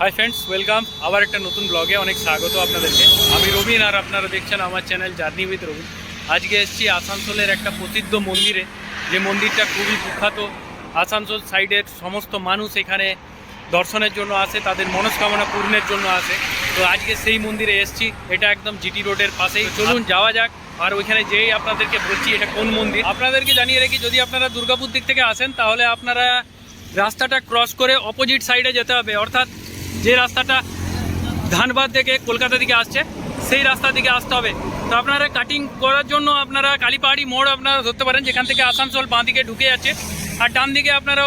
Hi friends welcome আবার একটা নতুন ব্লগে অনেক স্বাগত আপনাদেরকে। আমি রবিন আর আপনারা দেখছেন আমার চ্যানেল জার্নি উইথ রবিন। আজকে এসেছি আসানসোলের একটা প্রসিদ্ধ মন্দিরে। যে মন্দিরটা খুবই বিখ্যাত আসানসোল সাইডের সমস্ত মানুষ এখানে দর্শনের জন্য আসে, তাদের মনস্কামনা পূর্ণের জন্য আসে। তো আজকে সেই মন্দিরে এসেছি। এটা একদম জিটি রোডের পাশেই। চলুন যাওয়া যাক। আর ওইখানে যেই আপনাদেরকে বলছি, এটা কোন মন্দির? আপনাদেরকে জানিয়ে রাখি, যদি আপনারা দুর্গাপুর দিক থেকে আসেন, তাহলে আপনারা রাস্তাটা ক্রস করে অপোজিট সাইডে যেতে হবে। অর্থাৎ যে রাস্তাটা ধানবাদ থেকে কলকাতা দিকে আসছে, সেই রাস্তা দিকে আসতে হবে। তো আপনারা কাটিং করার জন্য আপনারা কালীপাহাড়ি মোড় আপনারা ধরতে পারেন, যেখান থেকে আসানসোল বাঁ দিকে ঢুকে যাচ্ছে। আর ডান দিকে আপনারা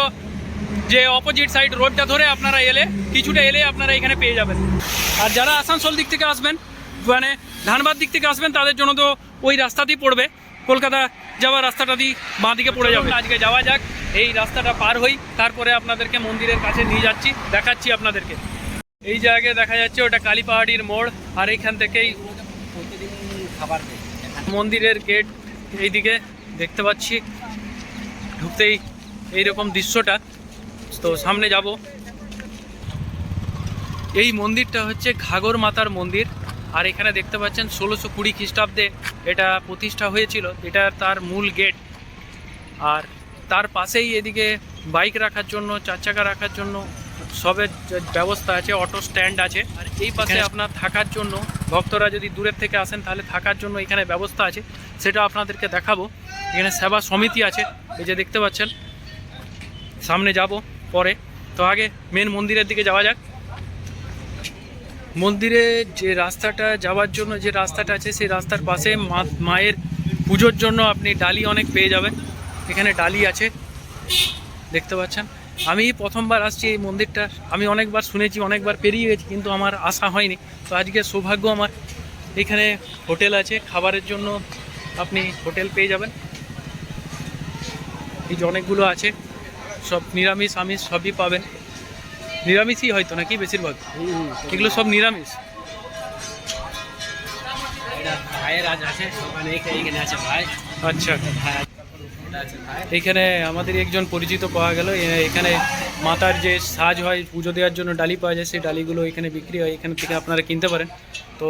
যে অপোজিট সাইড রোডটা ধরে আপনারা এলে, কিছুটা এলে আপনারা এখানে পেয়ে যাবেন। আর যারা আসানসোল দিক থেকে আসবেন মানে ধানবাদ দিক থেকে আসবেন, তাদের জন্য তো ওই রাস্তাতেই পড়বে। কলকাতা যাওয়ার রাস্তাটা দিয়ে বাঁ দিকে পড়ে যাবে। আজকে যাওয়া যাক, এই রাস্তাটা পার হই, তারপরে আপনাদেরকে মন্দিরের কাছে নিয়ে যাচ্ছি, দেখাচ্ছি আপনাদেরকে। এই জায়গায় দেখা যাচ্ছে ওটা কালী পাহাড়ির মোড়, আর এইখান থেকেই খাবার মন্দিরের গেট এইদিকে দেখতে পাচ্ছি। ঢুকতেই এইরকম দৃশ্যটা। তো সামনে যাব। এই মন্দিরটা হচ্ছে ঘাগর মাতার মন্দির, আর এখানে দেখতে পাচ্ছেন ষোলোশো কুড়ি খ্রিস্টাব্দে এটা প্রতিষ্ঠা হয়েছিল, এটা তার মূল গেট। আর তার পাশেই এদিকে বাইক রাখার জন্য, চার চাকা রাখার জন্য সবের ব্যবস্থা আছে অটো স্ট্যান্ড আছে। আর এই পাশে আপনার থাকার জন্য ভক্তরা যদি দূরের থেকে আসেন তাহলে থাকার জন্য এখানে ব্যবস্থা আছে। সেটা আপনাদেরকে দেখাবো। এখানে সেবা সমিতি আছে এই যে দেখতে পাচ্ছেন। সামনে যাব পরে। তো আগে মেন মন্দিরের দিকে যাওয়া যাক। মন্দিরে যে রাস্তাটা যাওয়ার জন্য যে রাস্তাটা আছে সেই রাস্তার পাশে মা মায়ের পুজোর জন্য আপনি ডালি অনেক পেয়ে যাবেন। এখানে ডালি আছে। দেখতে পাচ্ছেন? আমি প্রথমবার আসছি এই মন্দিরটা। আমি অনেকবার শুনেছি অনেকবার পেরিয়ে গেছি কিন্তু আমার আশা হয়নি। তো আজকে সৌভাগ্য আমার। এখানে হোটেল আছে খাবারের জন্য আপনি হোটেল পেয়ে যাবেন। এই যে অনেকগুলো আছে সব নিরামিষ আমিষ সবই পাবেন। নিরামিষই হয়তো নাকি বেশিরভাগ? এগুলো সব নিরামিষ? ভাইয়ের আজ আছে আছে ভাই। আচ্ছা। এখানে আমাদের একজন পরিচিত পাওয়া গেল। এখানে মাতার যে সাজ হয় পুজো দেওয়ার জন্য ডালি পাওয়া যায় সেই ডালিগুলো এখানে বিক্রি হয়। এখান থেকে আপনারা কিনতে পারেন। তো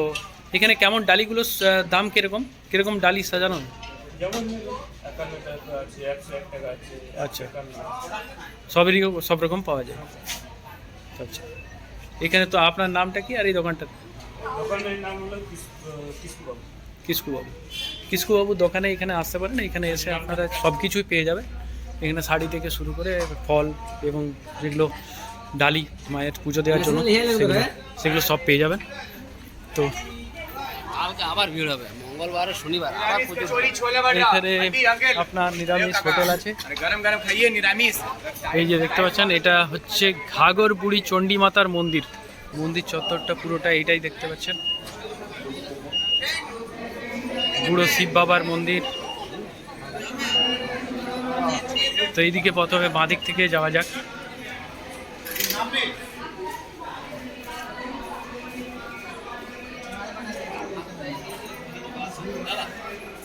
এখানে কেমন ডালিগুলোর দাম কীরকম? কীরকম ডালি সাজানো? আচ্ছা। সবেরই সব রকম পাওয়া যায়। আচ্ছা। এখানে তো আপনার নামটা কি আর এই দোকানটা দোকানের নাম হলো কিস্কুবাবু দোকানে এখানে আসতে পারেন এখানে এসে আপনারা সব কিছুই পেয়ে যাবে এখানে শাড়ি থেকে শুরু করে ফল এবং যেগুলো ডালি মায়ের পুজো দেওয়ার জন্য সেগুলো সেগুলো সব পেয়ে যাবেন। তো কালকে আবার ভিড় হবে মঙ্গলবার আর শনিবার আবার এখানে আপনার নিরামিষ হোটেল আছে। গরম গরম খাইয়ে নিরামিষ। এই যে দেখতে পাচ্ছেন এটা হচ্ছে ঘাগর বুড়ি চণ্ডী মাতার মন্দির। মন্দির চত্বরটা পুরোটা এইটাই দেখতে পাচ্ছেন। বুড়ো শিব বাবার মন্দির। তো এইদিকে প্রথমে বাঁদিক থেকে যাওয়া যাক।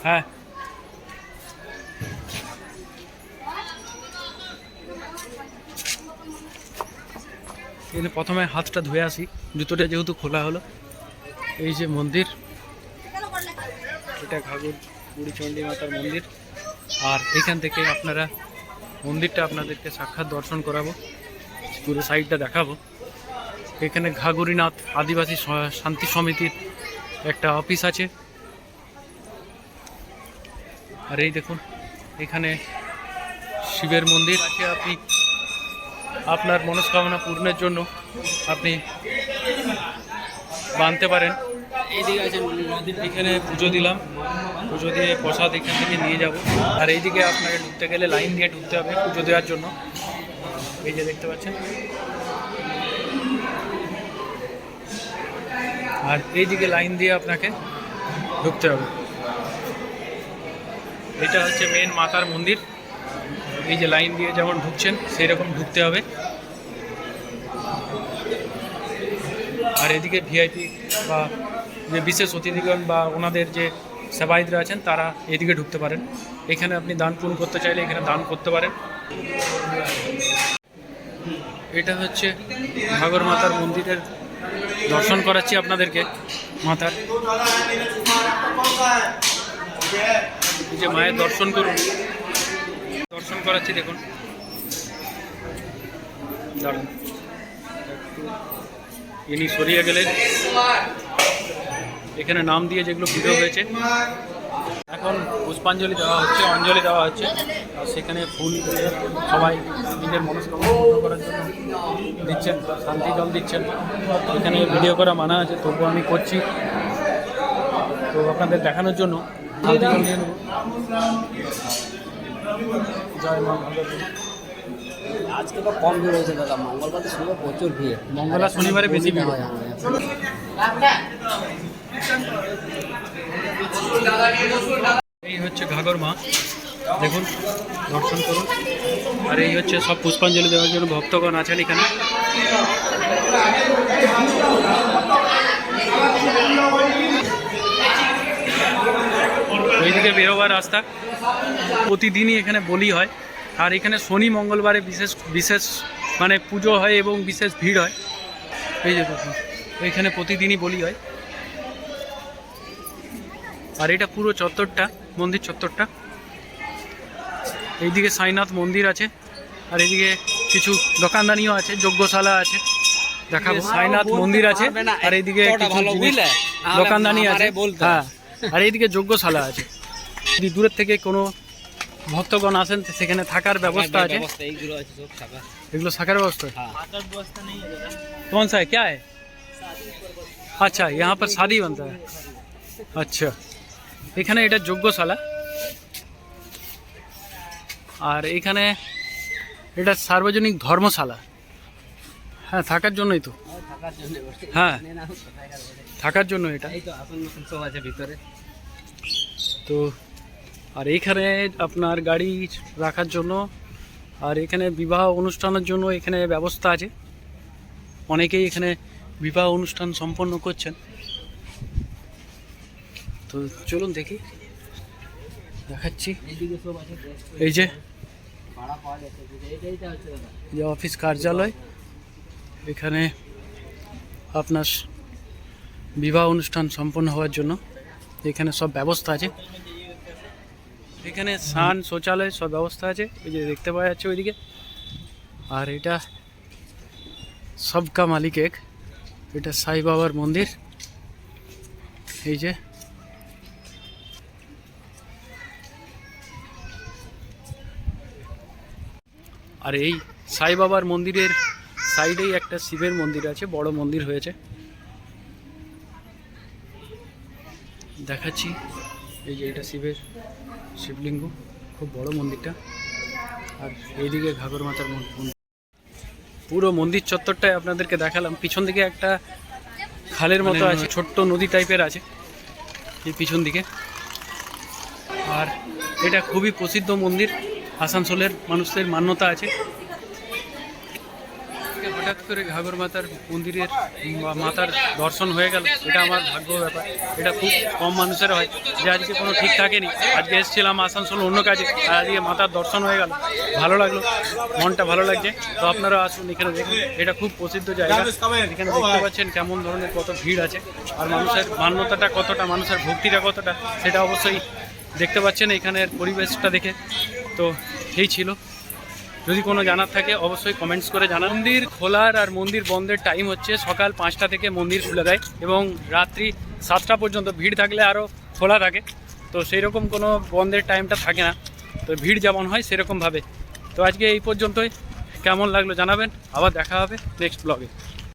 হ্যাঁ। প্রথমে হাতটা ধুয়ে আসি, জুতোটা যেহেতু খোলা হলো। এই যে মন্দির। এটা ঘাগর বুড়ি চণ্ডী মাতার মন্দির। আর এখান থেকে আপনারা মন্দিরটা আপনাদেরকে সাক্ষাৎ দর্শন করাবো, পুরো সাইডটা দেখাবো। এখানে ঘাগরিনাথ আদিবাসী শান্তি সমিতির একটা অফিস আছে। আর এই দেখুন, এখানে শিবের মন্দির আছে। আপনি আপনার মনস্কামনা পূর্ণের জন্য আপনি বানতে পারেন। এইদিকে আছে নদীর এখানে পুজো দিলাম। পুজো দিয়ে প্রসাদ এখান থেকে নিয়ে যাব। আর এইদিকে আপনাকে ঢুকতে গেলে লাইন দিয়ে ঢুকতে হবে পুজো দেওয়ার জন্য। এই যে দেখতে পাচ্ছেন। আর এইদিকে লাইন দিয়ে আপনাকে ঢুকতে হবে। এটা হচ্ছে মেন মাতার মন্দির। এই যে লাইন দিয়ে যেমন ঢুকছেন সেই রকম ঢুকতে হবে। আর এদিকে ভিআইপি বা যে বিশেষ অতিথিগণ বা ওনাদের যে সেবায়িতরা আছেন, তারা এদিকে ঢুকতে পারেন। এখানে আপনি দান পূরণ করতে চাইলে এখানে দান করতে পারেন। এটা হচ্ছে ঘাগর মাতার মন্দিরের দর্শন করাচ্ছি আপনাদেরকে, মাতার। যে মায়ের দর্শন করুন। দর্শন করাচ্ছি, দেখুন। দাঁড়ান। ইনি সরিয়ে গেলেন। এখানে নাম দিয়ে যেগুলো ভিডিও হয়েছে। এখন পুষ্পাঞ্জলি দেওয়া হচ্ছে অঞ্জলি দেওয়া হচ্ছে। আর সেখানে ফুল দিয়ে সবাই নিজের মনস্কামনা পূর্ণ করার জন্য দিচ্ছেন শান্তি জল দিচ্ছেন। এখানে ভিডিও করা মানা আছে তবু আমি করছি। তো আপনাদের দেখানোর জন্য শান্তি জল নিয়ে নেব। জয় মা আজকে তো কম ভিড় হয়েছে দাদা মঙ্গলবার তো শুনে প্রচুর ভিড়। মঙ্গল আর শনিবারে বেশি ভিড় হয়। হয় আমাদের। এই হচ্ছে ঘাগর মা। দেখুন, দর্শন করুন। আর এই হচ্ছে সব পুষ্পাঞ্জলি দেওয়ার জন্য ভক্তগণ আছেন এখানে। ওইদিকে বেরোবার রাস্তা। প্রতিদিনই এখানে বলি হয়। আর এখানে শনি মঙ্গলবারে বিশেষ বিশেষ মানে পুজো হয় এবং বিশেষ ভিড় হয়। এই যে এখানে প্রতিদিনই বলি হয়। আর এটা পুরো চত্বরটা মন্দির চত্বরটা এইদিকে সাইনাথ মন্দির আছে আর এদিকে কিছু দোকানদানিও আছে যজ্ঞশালা আছে দেখাবো সাইনাথ মন্দির আছে আর এইদিকে কতটা কিছু ভালো জিনিস- বুঝলে? তাহলে দোকানদানি আছে আমারে বলতে হ্যাঁ আর এইদিকে যজ্ঞশালা আছে যদি দূরের থেকে কোনো ভক্তগণ আসেন তো সেখানে থাকার ব্যবস্থা আছে ব্যবস্থা এইগুলো আছে সব টাকা এগুলো থাকার ব্যবস্থা হ্যাঁ कौन सा है क्या है अच्छा यहाँ पर शादी बनता है আচ্ছা এখানে এটা যজ্ঞশালা। আর এখানে এটা সার্বজনিক ধর্মশালা। হ্যাঁ থাকার জন্যই তো। হ্যাঁ? থাকার জন্য এটা। ভিতরে। তো আর এইখানে আপনার গাড়ি রাখার জন্য আর এখানে বিবাহ অনুষ্ঠানের জন্য এখানে ব্যবস্থা আছে। অনেকেই এখানে বিবাহ অনুষ্ঠান সম্পন্ন করছেন। তো চলুন দেখি। দেখাচ্ছি। এই যে যে অফিস কার্যালয়। এখানে আপনার বিবাহ অনুষ্ঠান সম্পন্ন হওয়ার জন্য এখানে সব ব্যবস্থা আছে। এখানে স্নান, শৌচালয় সব ব্যবস্থা আছে। ওই যে দেখতে পাওয়া যাচ্ছে ওইদিকে। আর এটা সবকা মালিক এক এটা সাই বাবার মন্দির। এই যে আর এই সাই বাবার মন্দিরের সাইডেই একটা শিবের মন্দির আছে বড় মন্দির হয়েছে। দেখাচ্ছি এই যে এটা শিবের শিবলিঙ্গ খুব বড় মন্দিরটা। আর এইদিকে ঘাগর মাতার মন- মন্দির। পুরো মন্দির চত্বরটাই আপনাদেরকে দেখালাম। পিছন দিকে একটা খালের মতো আছে ছোট্ট নদী টাইপের আছে এই পিছন দিকে। আর এটা খুবই প্রসিদ্ধ মন্দির। আসানসোলের মানুষদের মান্যতা আছে। হঠাৎ করে ঘাগর মাতার মন্দিরের মাতার দর্শন হয়ে গেল। এটা আমার ভাগ্য ব্যাপার। এটা খুব কম মানুষের হয়। যে আজকে কোনো ঠিক থাকেনি। আজকে এসেছিলাম আসানসোল অন্য কাজে। আর আজকে মাতার দর্শন হয়ে গেল। ভালো লাগল। মনটা ভালো লাগছে। তো আপনারা আসুন এখানে দেখুন। এটা খুব প্রসিদ্ধ জায়গা। এখানে দেখতে পাচ্ছেন কেমন ধরনের কত ভিড় আছে। আর মানুষের মান্যতাটা কতটা মানুষের ভক্তিটা কতটা সেটা অবশ্যই দেখতে পাচ্ছেন এখানের পরিবেশটা দেখে। তো এই ছিল। যদি কোনো জানার থাকে, অবশ্যই কমেন্টস করে জানান। মন্দির খোলার আর মন্দির বন্ধের টাইম হচ্ছে সকাল পাঁচটা থেকে মন্দির খুলে দেয় এবং রাত্রি সাতটা পর্যন্ত ভিড় থাকলে আরও খোলা থাকে। তো সেই রকম কোনো বন্ধের টাইমটা থাকে না। তো ভিড় যেমন হয়, সেরকমভাবে। তো আজকে এই পর্যন্তই। কেমন লাগল জানাবেন। আবার দেখা হবে নেক্সট ব্লগে